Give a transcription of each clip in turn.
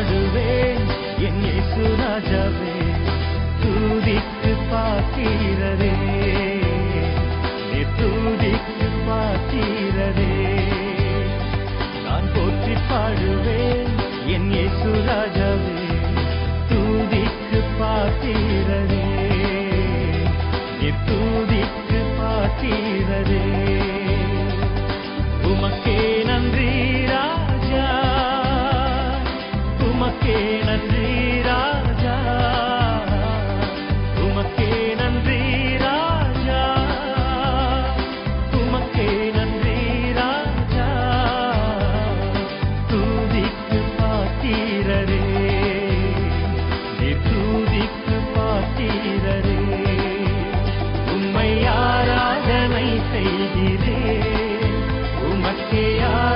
பாடுவேன் என் இயேசு ராஜாவே தூதித்து பார்க்கிறதே. Matthias.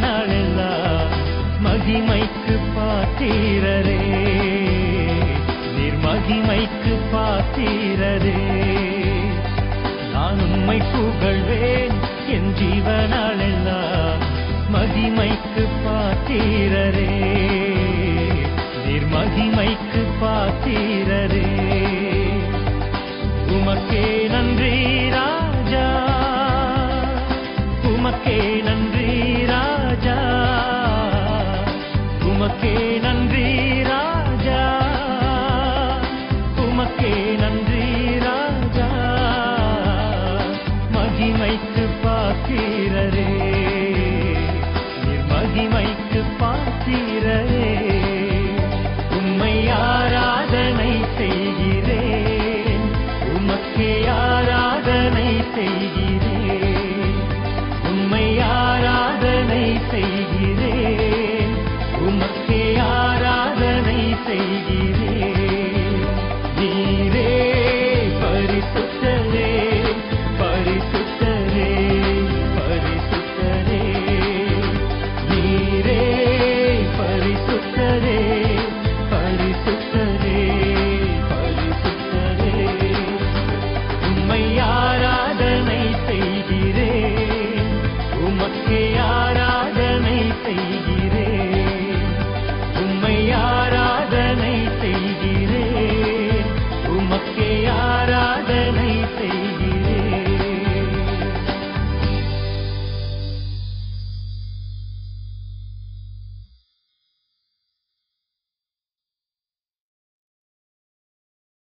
நாளெல்லாம் மகிமைக்கு பார்த்தீரரே நீர் மகிமைக்கு பார்த்தீரரே நான் உண்மை புகழ்வேன் என் ஜீவனாளெல்லாம் மகிமைக்கு பார்த்தீரரே நீர் மகிமைக்கு பார்த்தீரரே உமக்கே நன்றி ராஜா. உமக்கே நன்றி நன்றி ராஜா. மகிமைக்கு பார்க்கிறரே